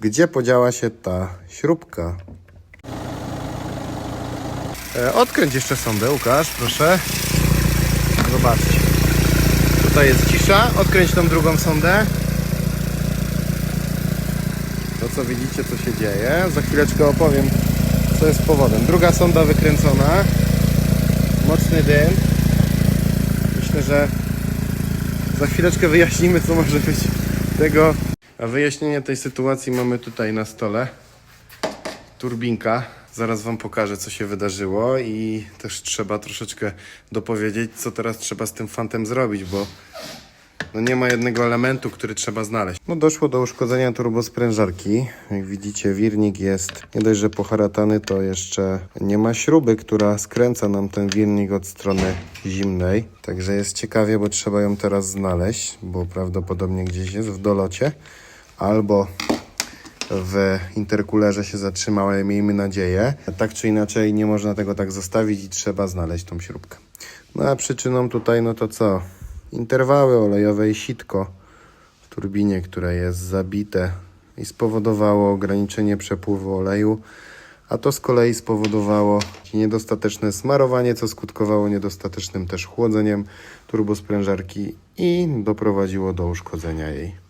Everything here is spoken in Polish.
gdzie podziała się ta śrubka. E, odkręć jeszcze sondę, Łukasz, proszę. Zobaczcie. Tutaj jest cisza. Odkręć tą drugą sondę. To co widzicie, co się dzieje. Za chwileczkę opowiem, co jest powodem. Druga sonda wykręcona. Mocny dym. Myślę, że za chwileczkę wyjaśnimy, co może być tego. A wyjaśnienie tej sytuacji mamy tutaj na stole. Turbinka. Zaraz Wam pokażę, co się wydarzyło i też trzeba troszeczkę dopowiedzieć, co teraz trzeba z tym fantem zrobić, bo no nie ma jednego elementu, który trzeba znaleźć. No doszło do uszkodzenia turbosprężarki. Jak widzicie, wirnik jest nie dość, że poharatany, to jeszcze nie ma śruby, która skręca nam ten wirnik od strony zimnej. Także jest ciekawie, bo trzeba ją teraz znaleźć, bo prawdopodobnie gdzieś jest w dolocie albo w interkulerze się zatrzymała, miejmy nadzieję. Tak czy inaczej nie można tego tak zostawić i trzeba znaleźć tą śrubkę. No a przyczyną tutaj no to co? Interwały olejowe i sitko w turbinie, które jest zabite i spowodowało ograniczenie przepływu oleju, a to z kolei spowodowało niedostateczne smarowanie, co skutkowało niedostatecznym też chłodzeniem turbosprężarki i doprowadziło do uszkodzenia jej.